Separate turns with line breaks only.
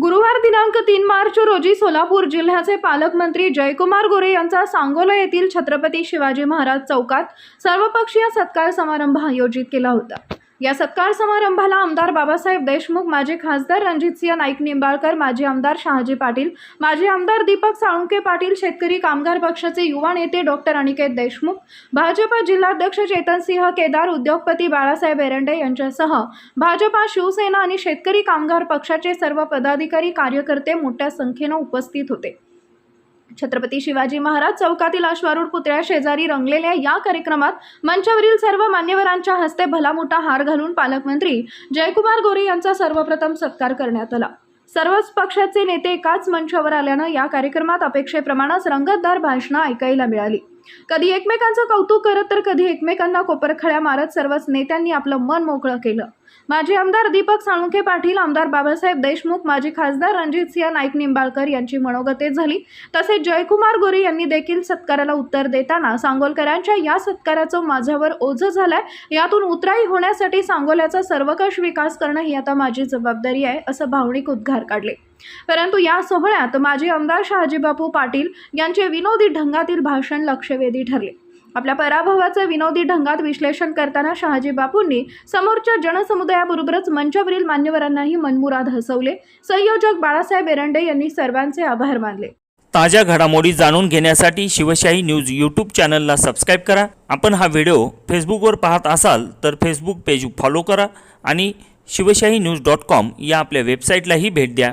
गुरुवार दिनांक तीन मार्च रोजी सोलापूर जिल्ह्याचे पालकमंत्री जयकुमार गोरे यांचा सांगोला येथील छत्रपती शिवाजी महाराज चौकात सर्वपक्षीय सत्कार समारंभ आयोजित केला होता. या सत्कार समारंभाला आमदार बाबासाहेब देशमुख माजी खासदार रणजितसिंह नाईक निंबाळकर माजी आमदार शहाजी पाटील माजी आमदार दीपक साळुंके पाटील शेतकरी कामगार पक्षाचे युवा नेते डॉक्टर अनिकेत देशमुख भाजपा जिल्हाध्यक्ष चेतनसिंह केदार उद्योगपती बाळासाहेब एरंडे यांच्यासह भाजपा शिवसेना आणि शेतकरी कामगार पक्षाचे सर्व पदाधिकारी कार्यकर्ते मोठ्या संख्येनं उपस्थित होते. छत्रपती शिवाजी महाराज चौकातील अश्वारूढ पुतळ्या शेजारी रंगलेल्या या कार्यक्रमात मंचावरील सर्व मान्यवरांच्या हस्ते भलामोठा हार घालून पालकमंत्री जयकुमार गोरे यांचा सर्वप्रथम सत्कार करण्यात आला. सर्वच पक्षाचे नेते एकाच मंचावर आल्यानं या कार्यक्रमात अपेक्षेप्रमाणेच रंगतदार भाषणं ऐकायला मिळाली. कधी एकमेकांचं कौतुक करत तर कधी एकमेकांना कोपरखळ्या मारत सर्वच नेत्यांनी आपलं मन मोकळं केलं. माजी आमदार दीपक साळुंखे पाटील आमदार बाबासाहेब देशमुख माजी खासदार रणजित सिंह नाईक निंबाळकर यांची मनोगते झाली. तसेच जयकुमार गोरे यांनी देखील सत्काराला उत्तर देताना सांगोलकरांच्या या सत्काराचं माझ्यावर ओझं झालंय. यातून उतराई होण्यासाठी सांगोल्याचा सर्वकष विकास करणं ही आता माझी जबाबदारी आहे असं भावनिक उद्गार काढले. परंतु या सोहळ्यात माजी आमदार शहाजीबापू पाटील यांचे विनोदी ढंगातील भाषण लक्षवेधी ठरले. आपल्या पराभवाचं विनोदी ढंगात विश्लेषण करताना शहाजी बापूंनी समोरच्या जनसमुदायाबरोबरच मंचावरील मान्यवरांनाही मनमुराद हसवले. संयोजक बाळासाहेब एरंडे यांनी सर्वांचे आभार मानले.
ताज्या घडामोडी जाणून घेण्यासाठी शिवशाही न्यूज यूट्यूब चॅनलला सबस्क्राईब करा. आपण हा व्हिडिओ फेसबुकवर पाहत असाल तर फेसबुक पेज फॉलो करा आणि शिवशाही न्यूज डॉट कॉम या आपल्या वेबसाईटलाही भेट द्या.